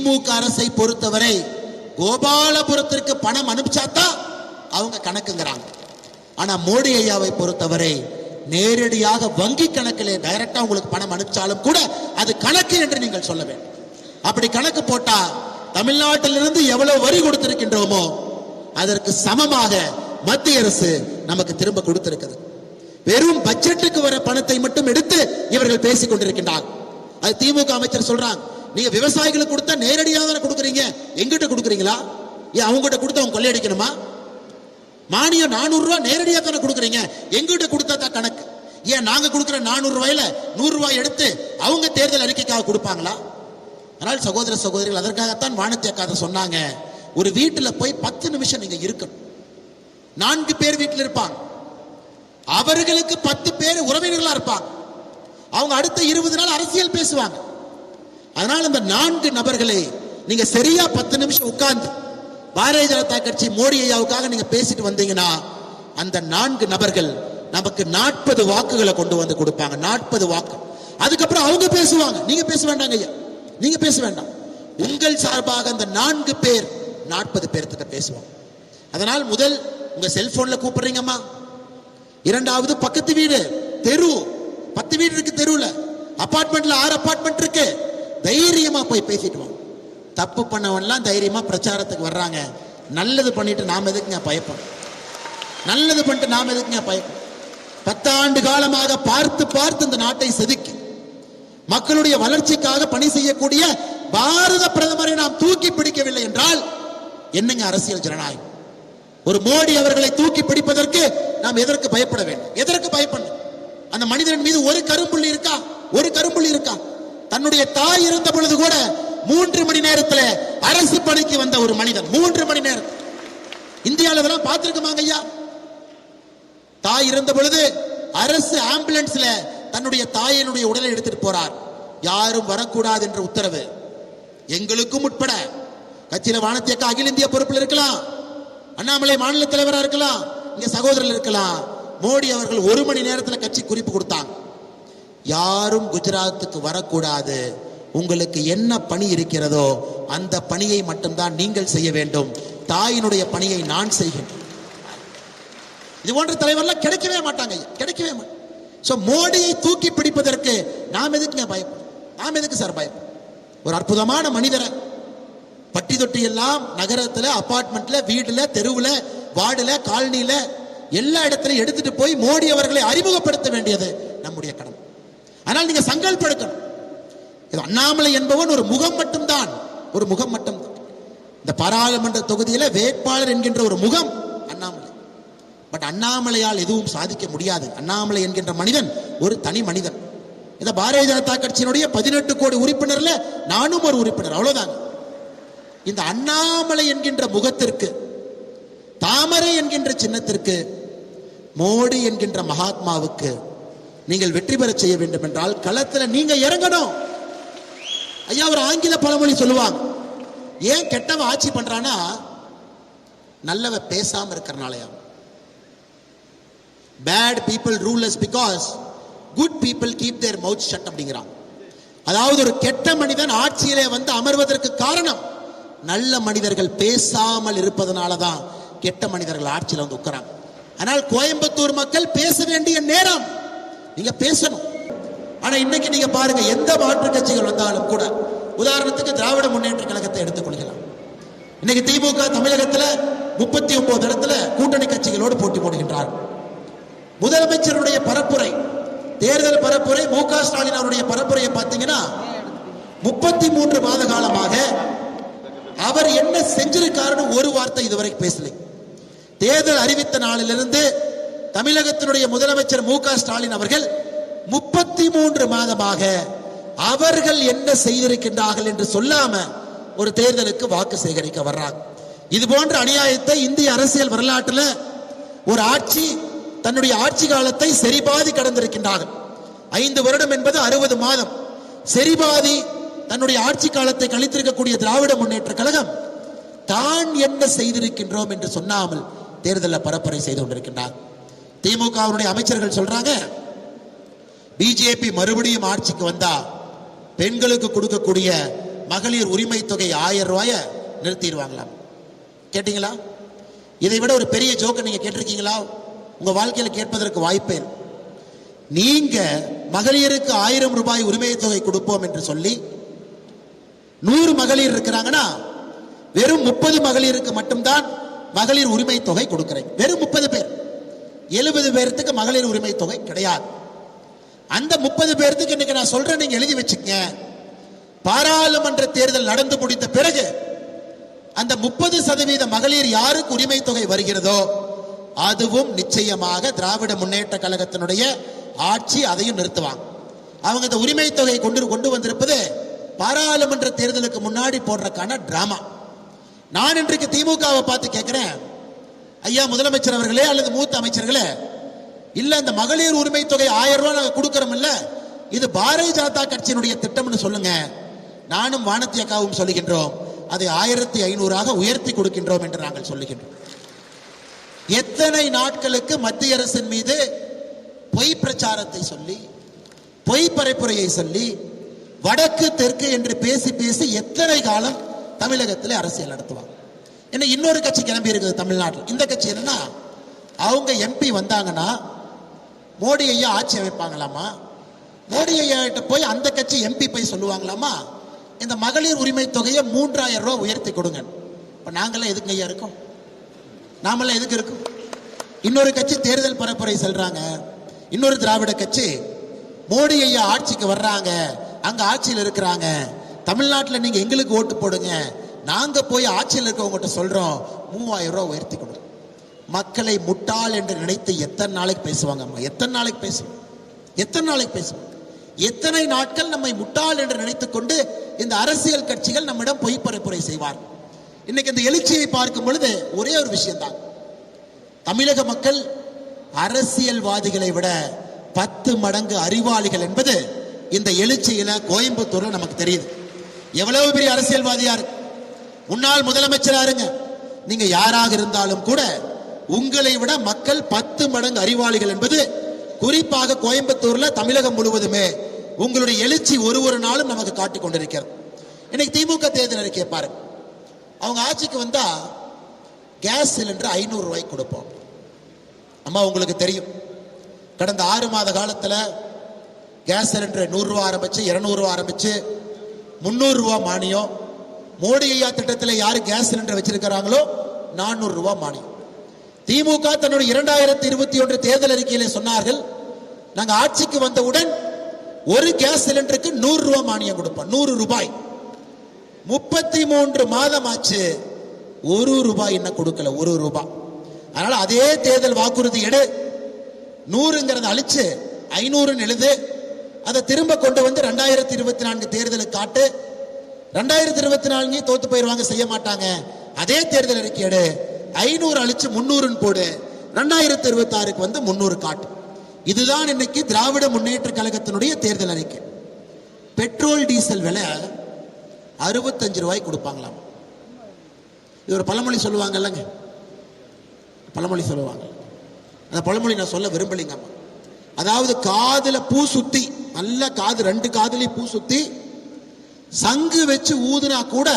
திமுக அரசை பொறுத்தவரை கோபாலபுரத்திற்கு பணம் அனுப்பிச்சாதான் அவங்க கணக்குங்கிறாங்க. ஆனா மோடி ஐயாவை பொறுத்தவரை நேரடியாக வங்கி கணக்கிலே டைரக்டா உங்களுக்கு பணம் அனுப்பிச்சாலும் கூட அது கணக்கு என்று நீங்கள் சொல்ல வேண்டும். அப்படி கணக்கு போட்டா தமிழ்நாட்டிலிருந்து எவ்வளவு வரி கொடுத்திருக்கின்றோமோ அதற்கு சமமாக மத்திய அரசு நமக்கு திரும்ப கொடுத்திருக்கிறது. வெறும் பட்ஜெட்டுக்கு வர பணத்தை மட்டும் எடுத்து இவர்கள் பேசிக் கொண்டிருக்கின்றார் அது திமுக அமைச்சர் சொல்றாங்க. நீங்க விவசாயிகளுக்கு கொடுத்தா நேரடியாக தானே கொடுக்குறீங்க? எங்கிட்ட கொடுக்குறீங்களா? ஏன் அவங்ககிட்ட கொடுத்து அவங்க கொள்ளையடிக்கணுமா? மானியம் நானூறு ரூபாய் நேரடியாக தானே கொடுக்குறீங்க. எங்கிட்ட கொடுத்தா தான் கணக்கு. ஏன் நாங்க கொடுக்குற நானூறு ரூபாயில நூறு ரூபாய் எடுத்து அவங்க தேர்தல் அறிக்கைக்காக கொடுப்பாங்களா? அதனால் சகோதர சகோதரிகள் அதற்காகத்தான் வானத்தி அக்கா சொன்னாங்க. ஒரு வீட்டில் போய் பத்து நிமிஷம் நீங்க இருக்கணும். நான்கு பேர் வீட்டில் இருப்பாங்க. அவர்களுக்கு பத்து பேர் உறவினர்களா இருப்பாங்க. அவங்க அடுத்த இருபது நாள் அரசியல் பேசுவாங்க. அதனால் இந்த நான்கு நபர்களை நீங்க சரியா பத்து நிமிஷம் உட்கார்ந்து பாரதிய ஜனதா கட்சி மோடி ஐயாவுக்காக நீங்க பேசிட்டு வந்தீங்கன்னா அந்த நான்கு நபர்கள் நமக்கு நாற்பது வாக்குகளை கொண்டு வந்து கொடுப்பாங்க. நாற்பது வாக்கு. அதுக்கப்புறம் அவங்க பேசுவாங்க. நீங்க பேச வேண்டாங்க ஐயா. நீங்க பேச வேண்டாம். உங்கள் சார்பாக அந்த நான்கு பேர் நாற்பது பேர்த்திட்ட பேசுவாங்க அதனால் முதல் உங்க செல்போன்ல கூப்பிடுறீங்கம்மா. இரண்டாவது பக்கத்து வீடு தெரு. பத்து வீடு இருக்கு தெருவில். அபார்ட்மெண்ட்ல ஆறு அபார்ட்மெண்ட் இருக்கு. தைரியமா போய் பேசிட்டு வாங்க தப்பு பண்ணவன்லாம் தைரியமா பிரச்சாரத்துக்கு வர்றாங்க. நல்லது பண்ணிட்டு நாம் எதுக்குங்க பயப்போம் நல்லது பண்ணிட்டு நாம் எதுக்குங்க பயப்போம் பத்தாண்டு காலமாக பார்த்து பார்த்து இந்த நாட்டை செதுக்கி மக்களுடைய வளர்ச்சிக்காக பணி செய்யக்கூடிய பாரத பிரதமரை நாம் தூக்கி பிடிக்கவில்லை என்றால் என்னங்க அரசியல் ஜனநாயகம்? ஒரு மோடி அவர்களை தூக்கி பிடிப்பதற்கு நாம் எதற்கு பயப்பட வேண்டும்? எதற்கு பயப்படணும்? அந்த மனிதன் மீது ஒரு கரும்புள்ளி இருக்கா? ஒரு கரும்புள்ளி இருக்கா? தன்னுடைய தாய் இருந்த பொழுது கூட மூன்று மணி நேரத்தில் அரசு பணிக்கு வந்த ஒரு மனிதன். மூன்று மணி நேரம். இந்தியாவில் இதெல்லாம் பார்த்திருக்குமாங்க ஐயா? தாய் இருந்த பொழுது அரசு ஆம்புலன்ஸ்ல தன்னுடைய தாயினுடைய உடலை எடுத்துட்டு போறார். யாரும் வரக்கூடாது என்ற உத்தரவு. எங்களுக்கும் உட்பட. கட்சியில வானத்தியக்க அகில இந்திய பொறுப்பில் இருக்கலாம். அண்ணாமலை மாநில தலைவரா இருக்கலாம். இங்க சகோதரர் இருக்கலாம். மோடி அவர்கள் ஒரு மணி நேரத்தில் கட்சி குறிப்பு கொடுத்தாங்க. யாரும் குஜராத்துக்கு வரக்கூடாது. உங்களுக்கு என்ன பணி இருக்கிறதோ அந்த பணியை மட்டும்தான் நீங்கள் செய்ய வேண்டும். தாயினுடைய பணியை நான் செய்கிறேன் இது போன்ற தலைவர்லாம் கிடைக்கவே மாட்டாங்க. கிடைக்கவே மாட்டாங்க ஸோ மோடியை தூக்கி பிடிப்பதற்கு நாம் எதுக்குங்க பயம் நாம் எதுக்கு சார் பயம் ஒரு அற்புதமான மனிதரை. பட்டி தொட்டி எல்லாம் நகரத்துல அபார்ட்மெண்ட்ல வீடுல தெருவுல வார்டுல காலனியில எல்லா இடத்துலையும் எடுத்துட்டு போய் மோடி அவர்களை அறிமுகப்படுத்த வேண்டியது நம்முடைய கடமை. ஆனால் நீங்க சங்கல்பம் இது அண்ணாமலை என்பவன் ஒரு முகம் மட்டும்தான். ஒரு முகம் மட்டும்தான். இந்த பாராளுமன்ற தொகுதியில வேட்பாளர் என்கின்ற ஒரு முகம் அண்ணாமலை. பட் அண்ணாமலையால் எதுவும் சாதிக்க முடியாது. அண்ணாமலை என்கின்ற மனிதன் ஒரு தனி மனிதன். இந்த பாரதிய ஜனதா கட்சியினுடைய பதினெட்டு கோடி உறுப்பினர்ல நானும் ஒரு உறுப்பினர். அவ்வளவுதாங்க. இந்த அண்ணாமலை என்கின்ற முகத்திற்கு தாமரை என்கின்ற சின்னத்திற்கு மோடி என்கின்ற மகாத்மாவுக்கு நீங்கள் வெற்றி பெற செய்ய வேண்டும் என்றால் களத்துல நீங்க இறங்கணும். ஐயா ஒரு ஆங்கில பழமொழி சொல்லுவாங்க. ஏன் கெட்டவன் ஆட்சி பண்றானா நல்லவ பேசாம இருக்கிறனாலயா bad people rules because good people keep their mouth shut அப்படிங்கிறான் அதாவது ஒரு கெட்ட மனிதன் ஆட்சியிலே வந்து அமர்வதற்கு காரணம் நல்ல மனிதர்கள் பேசாமல் இருப்பதனால தான் கெட்ட மனிதர்கள் ஆட்சியில் வந்து உட்கிறாங்க ஆனால் கோயம்புத்தூர் மக்கள் பேச வேண்டிய நேரம் நீங்க பேசணும். ஆனா இன்னைக்கு நீங்க பாருங்க எந்த மாற்று கட்சிகள் வந்தாலும் கூட உதாரணத்துக்கு திராவிட முன்னேற்ற கழகத்தை எடுத்துக்கொள்கிறோம் இன்னைக்கு திமுக தமிழகத்துல முப்பத்தி ஒன்பது இடத்துல கூட்டணி கட்சிகளோடு போட்டி போடுகின்றார். முதலமைச்சருடைய பரப்புரை தேர்தல் பரப்புரை மு க ஸ்டாலின் அவருடைய பரப்புரையை பார்த்தீங்கன்னா முப்பத்தி மூன்று மாத காலமாக அவர் என்ன செஞ்சிருக்காருன்னு ஒரு வார்த்தை இதுவரை பேசலை. தேர்தல் அறிவித்த நாளிலிருந்து தமிழகத்தினுடைய முதலமைச்சர் மு ஸ்டாலின் அவர்கள் முப்பத்தி மூன்று மாதமாக அவர்கள் என்ன செய்திருக்கின்றார்கள் என்று சொல்லாம ஒரு தேர்தலுக்கு வாக்கு சேகரிக்க வர்றாங்க இது போன்ற அநியாயத்தை இந்திய அரசியல் வரலாற்றுல ஒரு ஆட்சி தன்னுடைய ஆட்சி காலத்தை சரிபாதி கடந்திருக்கின்றார்கள். ஐந்து வருடம் என்பது அறுபது மாதம். சரிபாதி தன்னுடைய ஆட்சி காலத்தை கழித்திருக்கக்கூடிய திராவிட முன்னேற்ற கழகம் தான் என்ன செய்திருக்கின்றோம் என்று சொன்னாமல் தேர்தலில் பரப்புரை செய்து கொண்டிருக்கின்றார். திமுகவுடைய அமைச்சர்கள் சொல்றாங்க பிஜேபி மறுபடியும் ஆட்சிக்கு வந்தா பெண்களுக்கு கொடுக்கக்கூடிய மகளிர் உரிமை தொகை ஆயிரம் ரூபாய நிறுத்திடுவாங்களாம். கேட்டீங்களா? இதை விட ஒரு பெரிய ஜோக்கை நீங்க கேட்டிருக்கீங்களா? உங்க வாழ்க்கையில கேட்பதற்கு வாய்ப்பே நீங்க மகளிருக்கு ஆயிரம் ரூபாய் உரிமை தொகை கொடுப்போம் என்று சொல்லி நூறு மகளிர் இருக்கிறாங்கன்னா வெறும் முப்பது மகளிருக்கு மட்டும்தான் மகளிர் உரிமை தொகை கொடுக்கிறேன். வெறும் முப்பது பேர். எழுபது பேர்த்துக்கு மகளிர் உரிமை தொகை கிடையாது. அந்த முப்பது பேர்த்துக்கு இன்னைக்கு நான் சொல்றேன் நீங்க எழுதி வச்சுக்கங்க. பாராளுமன்ற தேர்தல் நடந்து முடிந்த பிறகு அந்த முப்பது சதவீத மகளிர் யாருக்கு உரிமை தொகை வருகிறதோ அதுவும் நிச்சயமாக திராவிட முன்னேற்ற கழகத்தினுடைய ஆட்சி அதையும் நிறுத்துவாங்க. அவங்க இந்த உரிமை தொகை கொண்டு கொண்டு வந்திருப்பது பாராளுமன்ற தேர்தலுக்கு முன்னாடி போடுறதுக்கான டிராமா. நான் இன்றைக்கு திமுகவை பார்த்து கேட்கிறேன் ஐயா முதலமைச்சர் அவர்களே அல்லது மூத்த அமைச்சர்களே இல்ல இந்த மகளிர் உரிமை தொகை ஆயிரம் ரூபாய் நாங்க கொடுக்கறோம் இல்ல இது பாரதிய ஜனதா கட்சியினுடைய திட்டம்னு சொல்லுங்க. நானும் வானத்தி அக்காவும் சொல்லுகின்றோம் அதை ஆயிரத்தி ஐநூறாக உயர்த்தி கொடுக்கின்றோம் என்று நாங்கள் சொல்லுகின்றோம். எத்தனை நாட்களுக்கு மத்திய அரசின் மீது பொய் பிரச்சாரத்தை சொல்லி பொய் பரப்புரையை சொல்லி வடக்கு தெற்கு என்று பேசி பேசி எத்தனை காலம் தமிழகத்தில் அரசியல் நடத்துவாங்க? என்ன இன்னொரு கட்சி கிளம்பி இருக்குது தமிழ்நாட்டில். இந்த கட்சி என்னன்னா அவங்க எம்பி வந்தாங்கன்னா மோடி ஐயா ஆட்சி அமைப்பாங்களாமா மோடி ஐயா கிட்ட போய் அந்த கட்சி எம்பி போய் சொல்லுவாங்களாமா இந்த மகளிர் உரிமை தொகையை மூன்றாயிரம் ரூபா உயர்த்தி கொடுங்க. இப்போ நாங்களாம் எதுக்கு ஐயா இருக்கோம்? நாமெல்லாம் எதுக்கு இருக்கோம்? இன்னொரு கட்சி தேர்தல் பரப்புரை செல்றாங்க. இன்னொரு திராவிட கட்சி மோடி ஐயா ஆட்சிக்கு வர்றாங்க. அங்க ஆட்சியில் இருக்கிறாங்க. தமிழ்நாட்டில் நீங்க எங்களுக்கு ஓட்டு போடுங்க. நாங்க போய் ஆட்சியில் இருக்கவங்ககிட்ட சொல்றோம் மூவாயிரம் ரூபாய் உயர்த்தி கொடுங்க. மக்களை முட்டாள் என்று நினைத்து எத்தனை நாளைக்கு பேசுவாங்க அம்மா? எத்தனை நாளைக்கு பேசுவோம் எத்தனை நாளைக்கு பேசுவோம் எத்தனை நாட்கள் நம்மை முட்டாள் என்று நினைத்துக் கொண்டு இந்த அரசியல் கட்சிகள் நம்மிடம் பொய் பரப்புரை செய்வார்? இன்னைக்கு இந்த எழுச்சியை பார்க்கும் பொழுது ஒரே ஒரு விஷயம்தான். தமிழக மக்கள் அரசியல்வாதிகளை விட பத்து மடங்கு அறிவாளிகள் என்பது இந்த எழுச்சியில கோயம்புத்தூர்ல நமக்கு தெரியுது. எவ்வளவு பெரிய அரசியல்வாதியா இருக்கு? முன்னாள் முதலமைச்சரா இருங்க. நீங்க யாராக இருந்தாலும் கூட உங்களை விட மக்கள் பத்து மடங்கு அறிவாளிகள் என்பது குறிப்பாக கோயம்புத்தூர்ல தமிழகம் முழுவதுமே உங்களுடைய எழுச்சி ஒரு ஒரு நாளும் நமக்கு காட்டிக் கொண்டிருக்கிறது. இன்னைக்கு திமுக தேர்தல் கேட்பாரு பாருங்க அவங்க ஆட்சிக்கு வந்தா கேஸ் சிலிண்டர் ஐநூறு ரூபாய்க்கு கொடுப்போம். அம்மா உங்களுக்கு தெரியும். கடந்த ஆறு மாத காலத்துல கேஸ் சிலிண்டர் நூறுரூவா ஆரம்பிச்சு இருநூறு ஆரம்பிச்சு முந்நூறு ரூபா மானியம் மோடி ஐயா திட்டத்தில் யாரு கேஸ் சிலிண்டர் வச்சிருக்கிறாங்களோ? நானூறு ரூபா மானியம். திமுக தன்னுடைய இரண்டாயிரத்தி இருபத்தி ஒன்று தேர்தல் அறிக்கையிலே சொன்னார்கள் நாங்கள் ஆட்சிக்கு வந்தவுடன் ஒரு கேஸ் சிலிண்டருக்கு நூறு ரூபாய் மானியம் கொடுப்போம். நூறு ரூபாய். முப்பத்தி மூன்று மாதம் ஆச்சு ஒரு ரூபாய் என்ன கொடுக்கல ஒரு ரூபாய் அதனால அதே தேர்தல் வாக்குறுதி எடு. நூறுங்கிறத அழிச்சு ஐநூறுன்னு எழுது. அதை திரும்ப கொண்டு வந்து ரெண்டாயிரத்தி இருபத்தி நான்கு தேர்தலுக்கு காட்டு. ரெண்டாயிரத்தி இருபத்தி நாலுலயும் தோத்து போயிருவாங்க செய்ய மாட்டாங்க. அதே தேர்தல் அறிக்கை எடு ஐநூறு அழிச்சு முன்னூறுன்னு போடு ரெண்டாயிரத்தி இருபத்தி ஆறுக்கு வந்து முன்னூறு காட்டு. இதுதான் இன்னைக்கு திராவிட முன்னேற்ற கழகத்தினுடைய தேர்தல் அறிக்கை. பெட்ரோல் டீசல் விலை அறுபத்தஞ்சு ரூபாய் கொடுப்பாங்களாம். இது ஒரு பழமொழி சொல்லுவாங்கல்லங்க. பழமொழி சொல்லுவாங்க. அந்த பழமொழி நான் சொல்ல விரும்பலைங்கம்மா அதாவது காதுல பூ சுத்தி நல்ல காது ரெண்டு காதுலையும் பூ சுத்தி சங்கு வச்சு ஊதுனா கூட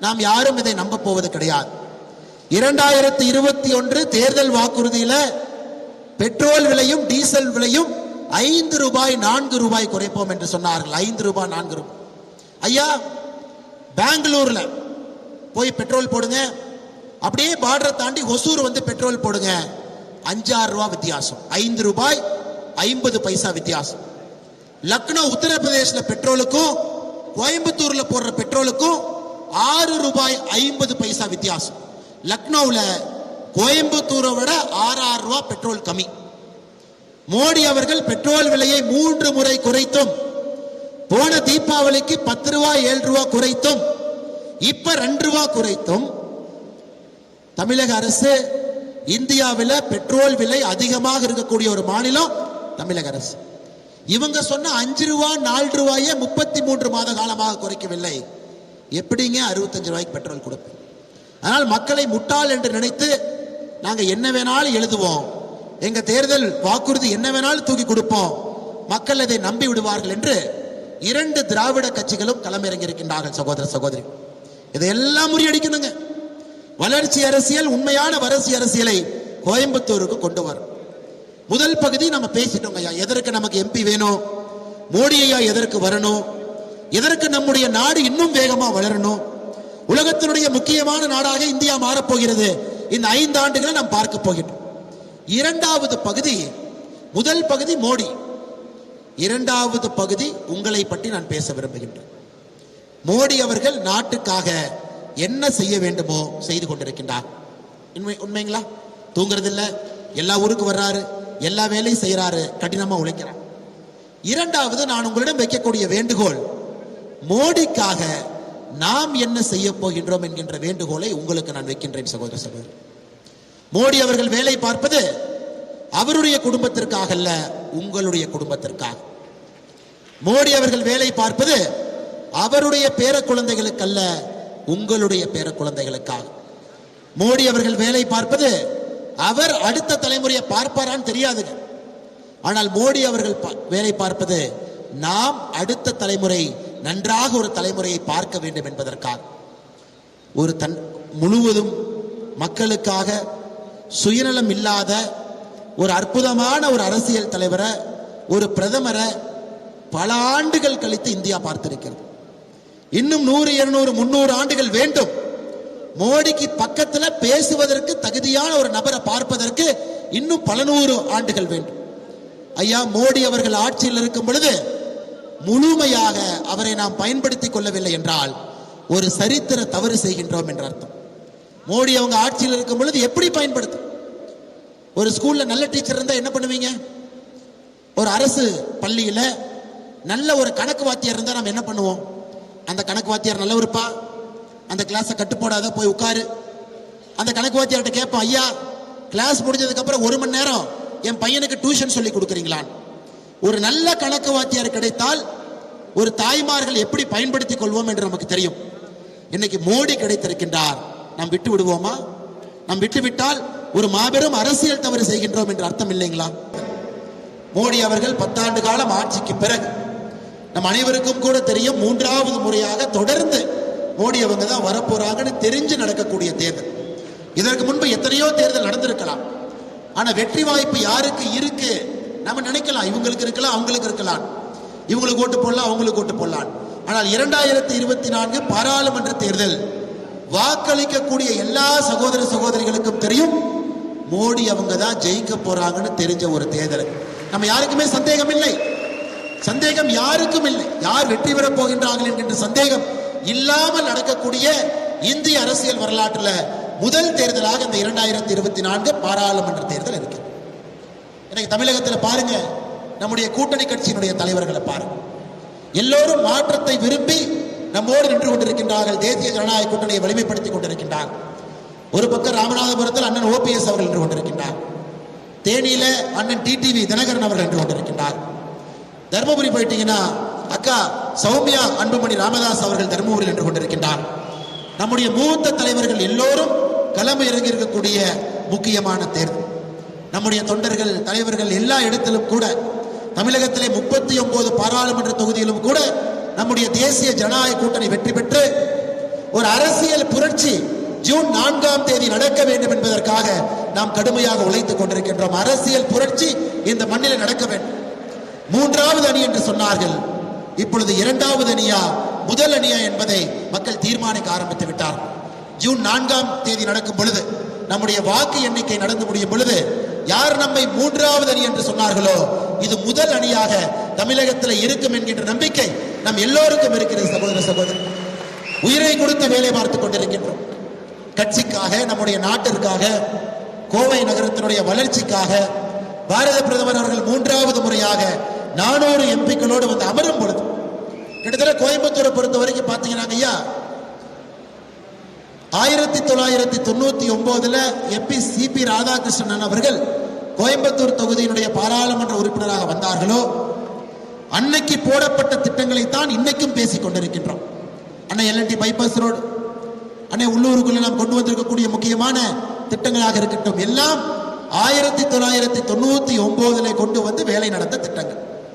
நாம் யாரும் இதை நம்ப போவது கிடையாது. இரண்டாயிரத்தி இருபத்தி ஒன்று தேர்தல் வாக்குறுதியில பெட்ரோல் விலையும் டீசல் விலையும் ஐந்து ரூபாய் நான்கு ரூபாய் குறைப்போம் என்று சொன்னார்கள். ஐந்து ரூபாய் நான்கு ரூபாய் ஐயா பெங்களூர்ல போய் பெட்ரோல் போடுங்க. அப்படியே பார்டரை தாண்டி ஒசூர் வந்து பெட்ரோல் போடுங்க. அஞ்சாறு ரூபாய் வித்தியாசம். ஐந்து ரூபாய் ஐம்பது பைசா வித்தியாசம். லக்னோ உத்தரப்பிரதேசில் பெட்ரோலுக்கும் கோயம்புத்தூர்ல போடுற பெட்ரோலுக்கும் ஆறு ரூபாய் ஐம்பது பைசா வித்தியாசம். லக்னோவில் கோயம்புத்தூரை விட ஆறு ஆறு ரூபாய் பெட்ரோல் கம்மி. மோடி அவர்கள் பெட்ரோல் விலையை மூன்று முறை குறைத்தும் போன தீபாவளிக்கு பத்து ரூபாய் ஏழு ரூபாய் குறைத்தும் இப்ப ரெண்டு ரூபாய் குறைத்தும் தமிழக அரசு இந்தியாவில் பெட்ரோல் விலை அதிகமாக இருக்கக்கூடிய ஒரு மாநிலம் தமிழக அரசு. இவங்க சொன்ன அஞ்சு ரூபா நாலு ரூபாயே முப்பத்தி மூன்று மாத காலமாக குறைக்கவில்லை. எப்படிங்க அறுபத்தஞ்சு ரூபாய்க்கு பெட்ரோல் கொடுப்போம் அதனால் மக்களை முட்டாள் என்று நினைத்து நாங்கள் என்ன வேணாலும் எழுதுவோம். எங்க தேர்தல் வாக்குறுதி என்ன வேணாலும் தூக்கி கொடுப்போம். மக்கள் அதை நம்பி விடுவார்கள் என்று இரண்டு திராவிட கட்சிகளும் களமிறங்கி இருக்கின்றார்கள் சகோதர சகோதரி. இதையெல்லாம் முறியடிக்கணுங்க. வளர்ச்சி அரசியல் உண்மையான வளர்ச்சி அரசியலை கோயம்புத்தூருக்கு கொண்டு வரும். முதல் பகுதி நம்ம பேசிட்டோங்க ஐயா. எதற்கு நமக்கு எம்பி வேணும்? மோடி ஐயா எதற்கு வரணும்? எதற்கு நம்முடைய நாடு இன்னும் வேகமா வளரணும்? உலகத்தினுடைய முக்கியமான நாடாக இந்தியா மாறப்போகிறது. இந்த ஐந்து ஆண்டுகளை நாம் பார்க்க போகின்றோம். இரண்டாவது பகுதி முதல் பகுதி மோடி. இரண்டாவது பகுதி உங்களை பற்றி நான் பேச விரும்புகின்றேன். மோடி அவர்கள் நாட்டுக்காக என்ன செய்ய வேண்டுமோ செய்து கொண்டிருக்கின்றார். உண்மை உண்மைங்களா? தூங்குறதில்ல. எல்லா ஊருக்கு வர்றாரு. எல்லா வேலையும் செய்யறாரு கடினமா உழைக்கிறார். இரண்டாவது நான் உங்களிடம் வைக்கக்கூடிய வேண்டுகோள் மோடிக்காக நாம் என்ன செய்ய போகின்றோம் என்கின்ற வேண்டுகோளை உங்களுக்கு நான் வைக்கின்றேன் சகோதர சகோதரி. மோடி அவர்கள் வேலை பார்ப்பது அவருடைய குடும்பத்திற்காக அல்ல உங்களுடைய குடும்பத்திற்காக. மோடி அவர்கள் வேலை பார்ப்பது அவருடைய பேர குழந்தைகளுக்கு அல்ல உங்களுடைய பேர குழந்தைகளுக்காக மோடி அவர்கள் வேலை பார்ப்பது அவர் அடுத்த தலைமுறையை பார்ப்பாரான்னு தெரியாதுங்க. ஆனால் மோடி அவர்கள் பா- வேலை பார்ப்பது நாம் அடுத்த தலைமுறை நன்றாக ஒரு தலைமுறையை பார்க்க வேண்டும் என்பதற்காக. ஒரு தன் முழுவதும் மக்களுக்காக சுயநலம் இல்லாத ஒரு அற்புதமான ஒரு அரசியல் தலைவரை ஒரு பிரதமரை பல ஆண்டுகள் கழித்து இந்தியா பார்த்திருக்கிறது. இன்னும் நூறு இருநூறு முன்னூறு ஆண்டுகள் வேண்டும். மோடிக்கு பக்கத்துல பேசுவதற்கு தகுதியான ஒரு நபரை பார்ப்பதற்கு இன்னும் பல நூறு ஆண்டுகள் வேண்டும். ஐயா மோடி அவர்கள் ஆட்சியில் இருக்கும் பொழுது முழுமையாக அவரை நாம் பயன்படுத்திக் கொள்ளவில்லை என்றால் ஒரு சரித்திர தவறு செய்கின்றோம் என்ற அர்த்தம். மோடி அவங்க ஆட்சியில் இருக்கும் பொழுது எப்படி பயன்படுத்தும்? ஒரு ஸ்கூல்ல நல்ல டீச்சர் இருந்தா என்ன பண்ணுவீங்க? ஒரு அரசு பள்ளியில நல்ல ஒரு கணக்கு வாத்தியார் இருந்தா நம்ம என்ன பண்ணுவோம்? அந்த கணக்கு வாத்தியார் நல்லவருப்பா? அந்த கிளாஸை கட்டுப்போடாத போய் உட்காரு. அந்த கணக்கு வாத்தியார்கிட்ட கேட்போம் ஐயா கிளாஸ் முடிஞ்சதுக்கு அப்புறம் ஒரு மணி நேரம் என் பையனுக்கு டியூஷன் சொல்லி கொடுக்குறீங்களான் ஒரு நல்ல கணக்கு வாத்தியார் கிடைத்தால் ஒரு தாய்மார்கள் எப்படி பயன்படுத்திக் கொள்வோம் என்று நமக்கு தெரியும். இன்னைக்கு மோடி கிடைத்திருக்கின்றார். நாம் விட்டு விடுவோமா? நாம் விட்டு விட்டால் ஒரு மாபெரும் அரசியல் தவறு செய்கின்றோம் என்று அர்த்தம் இல்லைங்களா? மோடி அவர்கள் பத்தாண்டு காலம் ஆட்சிக்கு பிறகு நம் அனைவருக்கும் கூட தெரியும் மூன்றாவது முறையாக தொடர்ந்து மோடி அவங்க தான் வரப்போறாங்கன்னு தெரிஞ்சு நடக்கக்கூடிய தேர்தல். இதற்கு முன்பு எத்தனையோ தேர்தல் நடந்திருக்கலாம். ஆனா வெற்றி வாய்ப்பு யாருக்கு இருக்கு? நம்ம நினைக்கலாம். இவங்களுக்கு இருக்கலாம் அவங்களுக்கு இருக்கலாம். இவங்களுக்கு ஓட்டு போடலாம் அவங்களுக்கு ஓட்டு போடலாம். ஆனால் இரண்டாயிரத்தி இருபத்தி நான்கு பாராளுமன்ற தேர்தல் வாக்களிக்கக்கூடிய எல்லா சகோதர சகோதரிகளுக்கும் தெரியும். மோடி அவங்க தான் ஜெயிக்க போறாங்கன்னு தெரிஞ்ச ஒரு தேர்தல். நம்ம யாருக்குமே சந்தேகம் இல்லை. சந்தேகம் யாருக்கும் இல்லை. யார் வெற்றி பெறப் போகின்றார்கள் என்கின்ற சந்தேகம் இல்லாமல் நடக்கக்கூடிய இந்திய அரசியல் வரலாற்றுல முதல் தேர்தலாக இந்த இரண்டாயிரத்தி இருபத்தி நான்கு பாராளுமன்ற தேர்தல் இருக்கு. எனக்கு தமிழகத்தில் பாருங்க நம்முடைய கூட்டணி கட்சியினுடைய தலைவர்களை பாருங்க. எல்லோரும் மாற்றத்தை விரும்பி நம்மோடு நின்று கொண்டிருக்கின்றார்கள். தேசிய ஜனநாயக கூட்டணியை வலிமைப்படுத்திக் கொண்டிருக்கின்றார். ஒரு பக்கம் ராமநாதபுரத்தில் அண்ணன் ஓபிஎஸ் அவர்கள் நின்று கொண்டிருக்கின்றார். தேனியில அண்ணன் டிடிவி தினகரன் அவர்கள் நின்று கொண்டிருக்கின்றார். தர்மபுரி போயிட்டீங்கன்னா அக்கா சௌமியா அன்புமணி ராமதாஸ் அவர்கள் தருமபுரியில் நின்று கொண்டிருக்கின்றார். நம்முடைய மூத்த தலைவர்கள் எல்லோரும் களம் இறங்கி இருக்கக்கூடிய முக்கியமான தேர்தல். நம்முடைய தொண்டர்கள் தலைவர்கள் எல்லா இடத்திலும் கூட தமிழகத்திலே முப்பத்தி ஒன்பது பாராளுமன்ற தொகுதியிலும் கூட நம்முடைய தேசிய ஜனநாயக கூட்டணி வெற்றி பெற்று ஒரு அரசியல் புரட்சி ஜூன் நான்காம் தேதி நடக்க வேண்டும் என்பதற்காக நாம் கடுமையாக உழைத்துக் கொண்டிருக்கின்றோம். அரசியல் புரட்சி இந்த மண்ணில் நடக்க வேண்டும். மூன்றாவது அணி என்று சொன்னார்கள் இப்பொழுது இரண்டாவது அணியா முதல் அணியா என்பதை மக்கள் தீர்மானிக்க ஆரம்பித்து விட்டார். ஜூன் நான்காம் தேதி நடக்கும் பொழுது நம்முடைய வாக்கு எண்ணிக்கை நடந்து முடியும் பொழுது யார் நம்மை மூன்றாவது அணி என்று சொன்னார்களோ இது முதல் அணியாக தமிழகத்தில் இருக்கும் என்கின்ற நம்பிக்கை நம் எல்லோருக்கும் இருக்கிறது சகோதர சகோதரி. உயிரை கொடுத்து வேலை பார்த்துக் கொண்டிருக்கின்றோம். கட்சிக்காக நம்முடைய நாட்டிற்காக கோவை நகரத்தினுடைய வளர்ச்சிக்காக பாரத பிரதமர் அவர்கள் மூன்றாவது முறையாக நானூறு எம்பிக்களோடு வந்து அமரும் பொழுது கிட்டத்தட்ட கோயம்புத்தூரை பொறுத்த வரைக்கும் பாத்தீங்கன்னா ஐயா ஆயிரத்தி தொள்ளாயிரத்தி தொண்ணூத்தி ஒன்பதுல எம்பி சிபி ராதாகிருஷ்ணன் அவர்கள் கோயம்புத்தூர் தொகுதியினுடைய பாராளுமன்ற உறுப்பினராக வந்தார்களோ அன்னைக்கு போடப்பட்ட திட்டங்களை தான் இன்னைக்கும் பேசிக் கொண்டிருக்கின்றோம். அன்னை எல்என்டி பைபாஸ் ரோடு அன்னை உள்ளூருக்குள்ள நாம் கொண்டு வந்திருக்கக்கூடிய முக்கியமான திட்டங்களாக இருக்கட்டும் எல்லாம் ஆயிரத்தி தொள்ளாயிரத்தி தொண்ணூத்தி ஒன்பதுல கொண்டு வந்து வேலை நடந்த திட்டங்கள்.